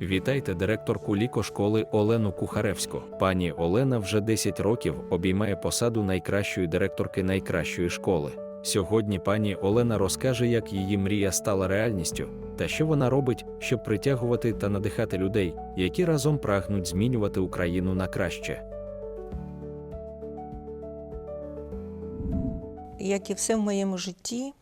Вітайте директорку лікошколи Олену Кухаревську. Пані Олена вже 10 років обіймає посаду найкращої директорки найкращої школи. Сьогодні пані Олена розкаже, як її мрія стала реальністю, та що вона робить, щоб притягувати та надихати людей, які разом прагнуть змінювати Україну на краще. Як і все в моєму житті,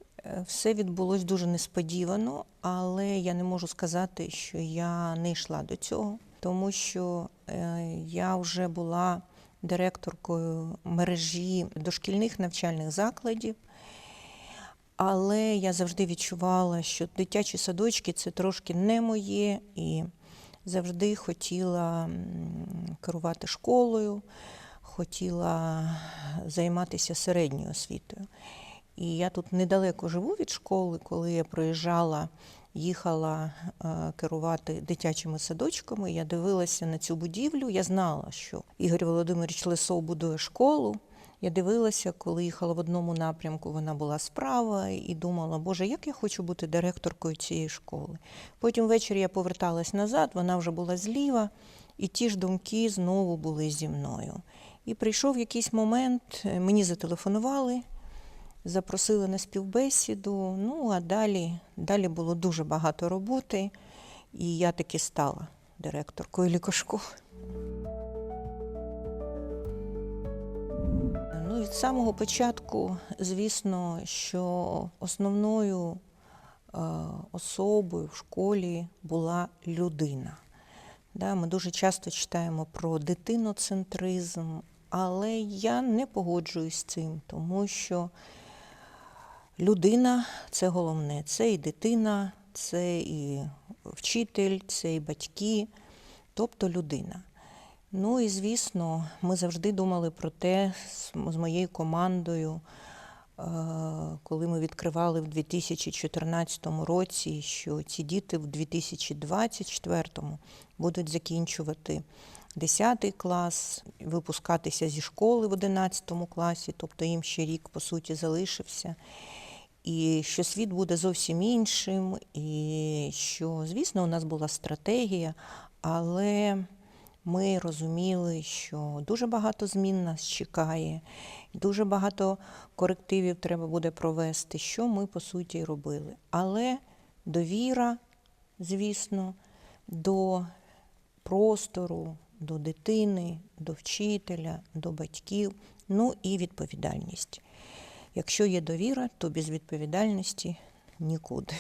все відбулось дуже несподівано, але я не можу сказати, що я не йшла до цього, тому що е, я вже була директоркою мережі дошкільних навчальних закладів. Але я завжди відчувала, що дитячі садочки це трошки не моє, і завжди хотіла керувати школою, хотіла займатися середньою освітою. І я тут недалеко живу від школи, коли я проїжджала, їхала е, керувати дитячими садочками. Я дивилася на цю будівлю. Я знала, що Ігор Володимирович Лисов будує школу. Я дивилася, коли їхала в одному напрямку, вона була справа, і думала, Боже, як я хочу бути директоркою цієї школи. Потім ввечері я поверталась назад, вона вже була зліва, і ті ж думки знову були зі мною. І прийшов якийсь момент, е, мені зателефонували, запросили на співбесіду. Ну а далі, далі було дуже багато роботи, і я таки стала директоркою лікошколи. Ну, від самого початку, звісно, що основною е, особою в школі була людина. Да, ми дуже часто читаємо про дитиноцентризм, але я не погоджуюсь з цим, тому що людина це головне. Це і дитина, це і вчитель, це і батьки, тобто людина. Ну і звісно, ми завжди думали про те з моєю командою, е, коли ми відкривали в 2014 році, що ці діти в 2024 будуть закінчувати 10 клас, випускатися зі школи в 11 класі, тобто їм ще рік, по суті, залишився. І що світ буде зовсім іншим, і що, звісно, у нас була стратегія, але ми розуміли, що дуже багато змін нас чекає, дуже багато корективів треба буде провести, що ми по суті робили. Але довіра, звісно, до простору, до дитини, до вчителя, до батьків, ну і відповідальність. Якщо є довіра, то без відповідальності нікуди.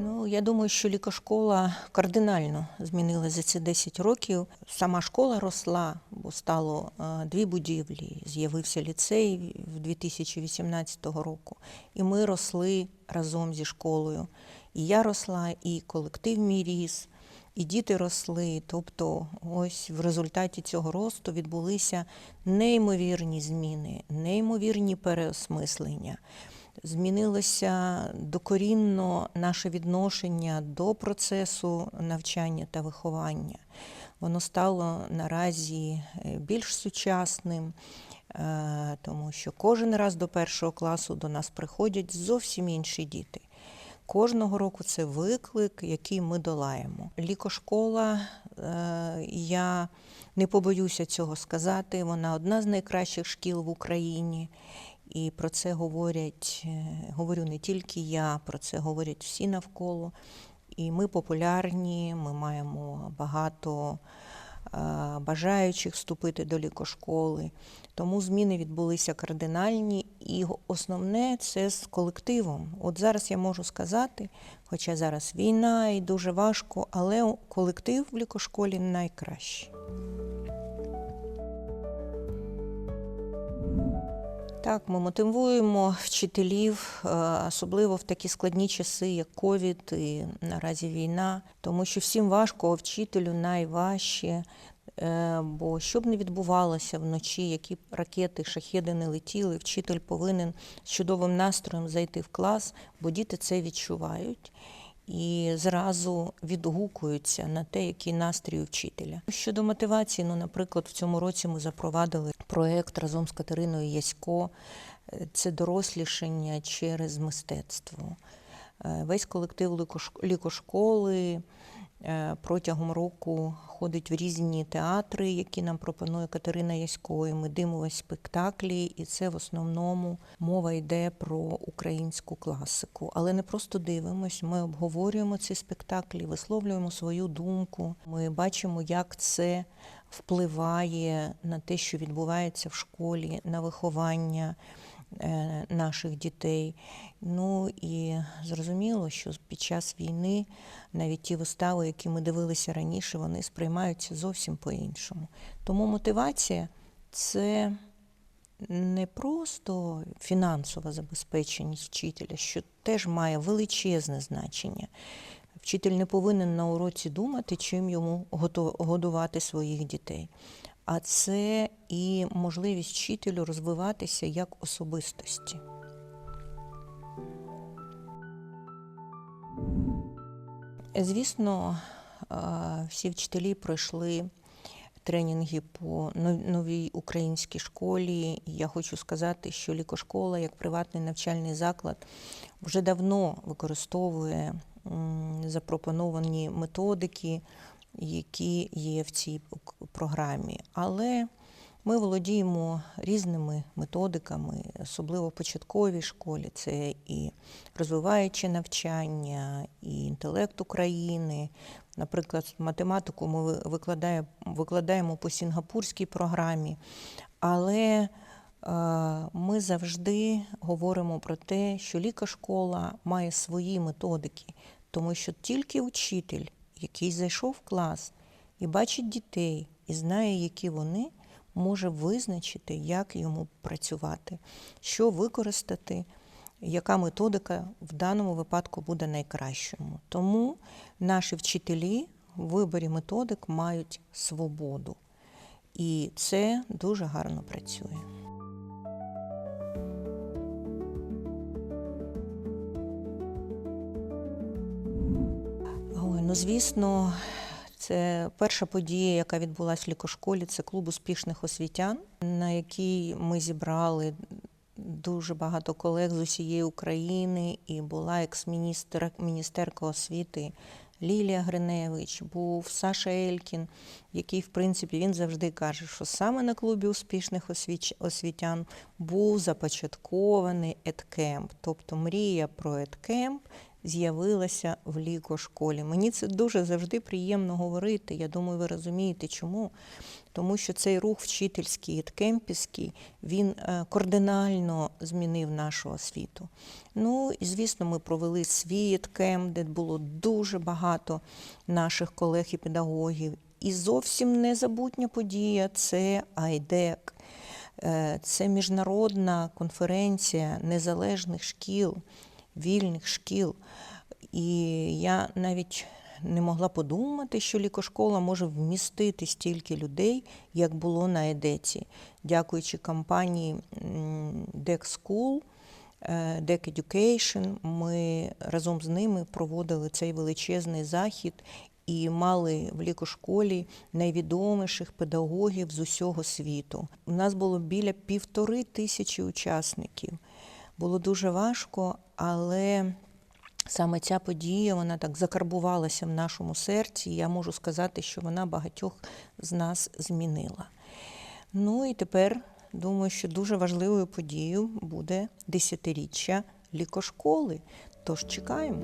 Ну, я думаю, що лікошкола кардинально змінилася за ці 10 років. Сама школа росла, бо стало е, дві будівлі. З'явився ліцей в 2018 року. І ми росли разом зі школою. І я росла, і колектив мій ріс, і діти росли. Тобто, ось в результаті цього росту відбулися неймовірні зміни, неймовірні переосмислення змінилося докорінно наше відношення до процесу навчання та виховання. Воно стало наразі е, більш сучасним, е, тому що кожен раз до першого класу до нас приходять зовсім інші діти. Кожного року це виклик, який ми долаємо. Лікошкола, е, я не побоюся цього сказати, вона одна з найкращих шкіл в Україні. І про це говорять, е, говорю не тільки я, про це говорять всі навколо. І ми популярні, ми маємо багато бажаючих вступити до лікошколи. Тому зміни відбулися кардинальні, і основне це з колективом. От зараз я можу сказати, хоча зараз війна і дуже важко, але колектив в лікошколі найкращий. Так, ми мотивуємо вчителів, е, особливо в такі складні часи, як ковід і наразі війна, тому що всім важко, вчителю найважче. Е, Бо що б не відбувалося вночі, які ракети, шахеди не летіли, вчитель повинен з чудовим настроєм зайти в клас, бо діти це відчувають і зразу відгукуються на те, який настрій у вчителя. Щодо мотивації, ну, наприклад, в цьому році ми запровадили проєкт разом з Катериною Ясько. Це дорослішання через мистецтво. Е, Весь колектив лікош- лікошколи протягом року ходить в різні театри, які нам пропонує Катерина Ясько. І Ми дивимося спектаклі, і це в основному мова йде про українську класику. Але не просто дивимось, ми обговорюємо ці спектаклі, висловлюємо свою думку. Ми бачимо, як це впливає на те, що відбувається в школі, на виховання е, наших дітей. Ну і зрозуміло, що під час війни навіть ті вистави, які ми дивилися раніше, вони сприймаються зовсім по-іншому. Тому мотивація це не просто фінансова забезпеченість вчителя, що теж має величезне значення. Вчитель не повинен на уроці думати, чим йому годувати своїх дітей. А це і можливість вчителю розвиватися як особистості. Звісно, всі вчителі пройшли тренінги по новій українській школі. Я хочу сказати, що лікошкола як приватний навчальний заклад вже давно використовує запропоновані методики, які є в цій програмі. Але ми володіємо різними методиками, особливо в початковій школі. Це і розвиваюче навчання, і інтелект України. Наприклад, математику ми ви- викладаємо по сінгапурській програмі, але е, ми завжди говоримо про те, що лікашкола має свої методики, тому що тільки учитель, який зайшов в клас і бачить дітей, і знає, які вони, може визначити, як йому працювати, що використати, яка методика в даному випадку буде найкращою. Тому наші вчителі в виборі методик мають свободу. І це дуже гарно працює. Ну звісно, це перша подія, яка відбулася в лікошколі, це клуб успішних освітян, на якій ми зібрали дуже багато колег з усієї України, і була екс-міністр міністерка освіти Лілія Гриневич, був Саша Елькін, який, в принципі, він завжди каже, що саме на клубі успішних освітян був започаткований едкемп, тобто мрія про едкемп з'явилася в лікошколі. Мені це дуже завжди приємно говорити. Я думаю, ви розумієте, чому. Тому що цей рух вчительський, едкемпівський, він е, кардинально змінив нашу освіту. Ну і звісно, ми провели свій едкемп, де було дуже багато наших колег і педагогів. І зовсім незабутня подія це АЙДЕК. Е, Це міжнародна конференція незалежних шкіл, вільних шкіл. І я навіть не могла подумати, що лікошкола може вмістити стільки людей, як було на Едеці. Дякуючи компанії Deck School, е, Deck Education, ми разом з ними проводили цей величезний захід і мали в лікошколі найвідоміших педагогів з усього світу. У нас було біля півтори тисячі учасників. Було дуже важко, але саме ця подія вона так закарбувалася в нашому серці. і Я можу сказати, що вона багатьох з нас змінила. Ну і тепер думаю, що дуже важливою подією буде десятиріччя лікошколи. Тож чекаємо.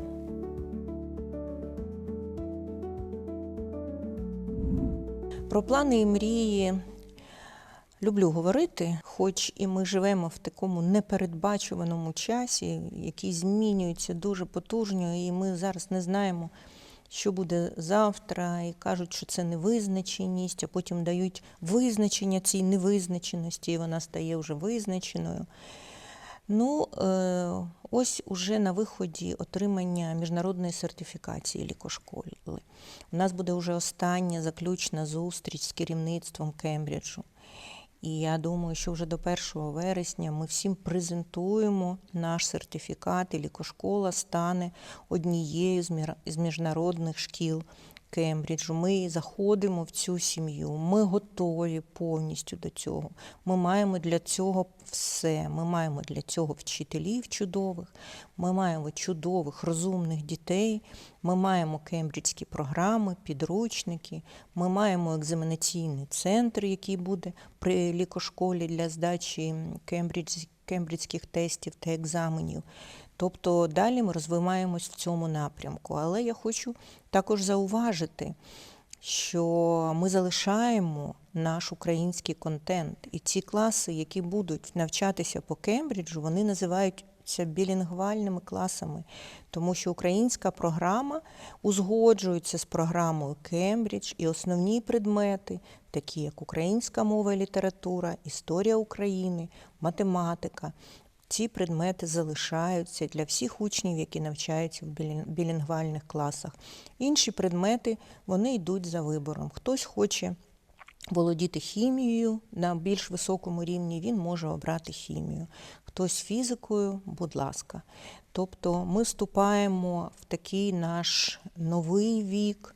Про плани і мрії люблю говорити, хоч і ми живемо в такому непередбачуваному часі, який змінюється дуже потужно, і ми зараз не знаємо, що буде завтра, і кажуть, що це невизначеність, а потім дають визначення цій невизначеності, і вона стає вже визначеною. Ну, е, ось уже на виході отримання міжнародної сертифікації лікошколи. У нас буде вже остання заключна зустріч з керівництвом Кембриджу. І я думаю, що вже до 1 вересня ми всім презентуємо наш сертифікат, і лікошкола стане однією з міжнародних шкіл Кембриджу. Ми заходимо в цю сім'ю. Ми готові повністю до цього. Ми маємо для цього все. Ми маємо для цього вчителів чудових, ми маємо чудових, розумних дітей. Ми маємо кембриджські програми, підручники. Ми маємо екзаменаційний центр, який буде при лікошколі для здачі кембридж, кембриджських тестів та екзаменів. Тобто далі ми розвиваємось в цьому напрямку. Але я хочу також зауважити, що ми залишаємо наш український контент. І ці класи, які будуть навчатися по Кембриджу, вони називаються білінгвальними класами, тому що українська програма узгоджується з програмою Кембридж і основні предмети, такі як українська мова і література, історія України, математика. Ці предмети залишаються для всіх учнів, які навчаються в білінгвальних класах. Інші предмети вони йдуть за вибором. Хтось хоче володіти хімією на більш високому рівні, він може обрати хімію. Хтось фізикою, будь ласка. Тобто ми вступаємо в такий наш новий вік,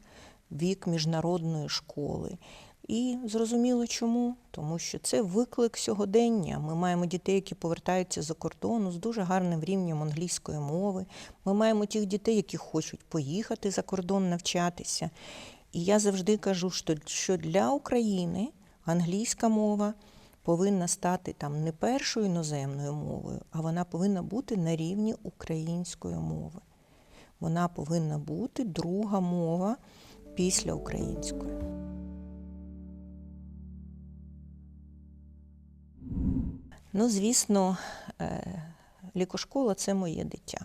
вік міжнародної школи. І зрозуміло чому, тому що це виклик сьогодення. Ми маємо дітей, які повертаються за кордону з дуже гарним рівнем англійської мови. Ми маємо тих дітей, які хочуть поїхати за кордон навчатися. І я завжди кажу, що- для України англійська мова повинна стати там не першою іноземною мовою, а вона повинна бути на рівні української мови. Вона повинна бути друга мова після української. Ну, звісно, е, лікошкола це моє дитя.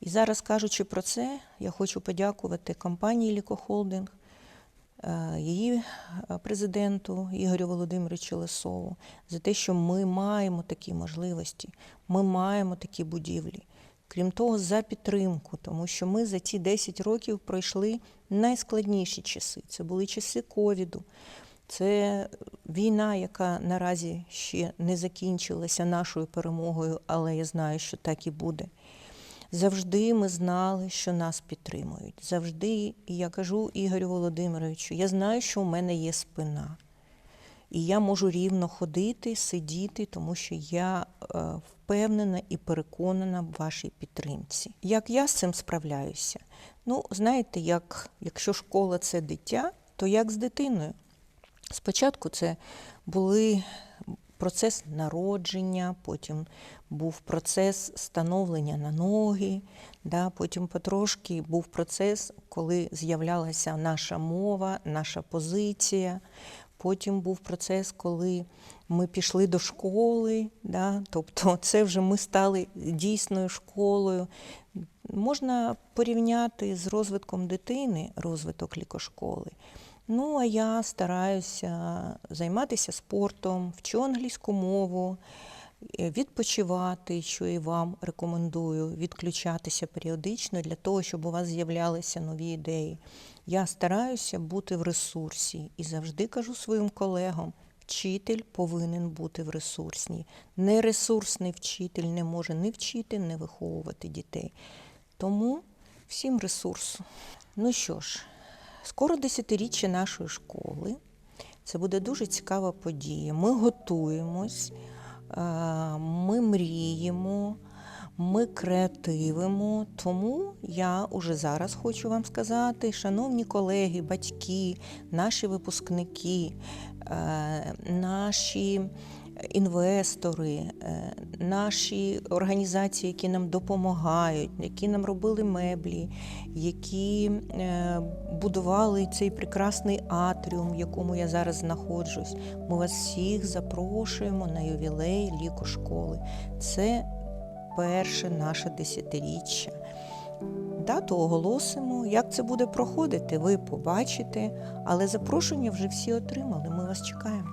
І зараз, кажучи про це, я хочу подякувати компанії Лікохолдинг, е, її е, президенту Ігорю Володимировичу Лесову за те, що ми маємо такі можливості, ми маємо такі будівлі. Крім того, за підтримку, тому що ми за ці 10 років пройшли найскладніші часи. Це були часи ковіду, це війна, яка наразі ще не закінчилася нашою перемогою, але я знаю, що так і буде. Завжди ми знали, що нас підтримують. Завжди, і я кажу Ігорю Володимировичу, я знаю, що у мене є спина. І я можу рівно ходити, сидіти, тому що я е, впевнена і переконана в вашій підтримці. Як я з цим справляюся? Ну, знаєте, як, якщо школа це дитя, то як з дитиною? Спочатку це були процес народження, потім був процес становлення на ноги, да, потім потрошки був процес, коли з'являлася наша мова, наша позиція. Потім був процес, коли ми пішли до школи, да, тобто це вже ми стали дійсною школою. Можна порівняти з розвитком дитини розвиток лікошколи. Ну, а я стараюся займатися спортом, вчу англійську мову, е, відпочивати, що і вам рекомендую, відключатися періодично для того, щоб у вас з'являлися нові ідеї. Я стараюся бути в ресурсі і завжди кажу своїм колегам, вчитель повинен бути в ресурсні. Нересурсний вчитель не може не вчити, не виховувати дітей. Тому всім ресурсу. Ну що ж, скоро десятиріччя нашої школи. Це буде дуже цікава подія. Ми готуємось, е, ми мріємо, ми креативимо. Тому я уже зараз хочу вам сказати, шановні колеги, батьки, наші випускники, е, наші інвестори, е, наші організації, які нам допомагають, які нам робили меблі, які е, будували цей прекрасний атріум, в якому я зараз знаходжусь. Ми вас всіх запрошуємо на ювілей лікошколи. Це перше наше десятиріччя. Дату оголосимо. Як це буде проходити, ви побачите, але запрошення вже всі отримали. Ми вас чекаємо.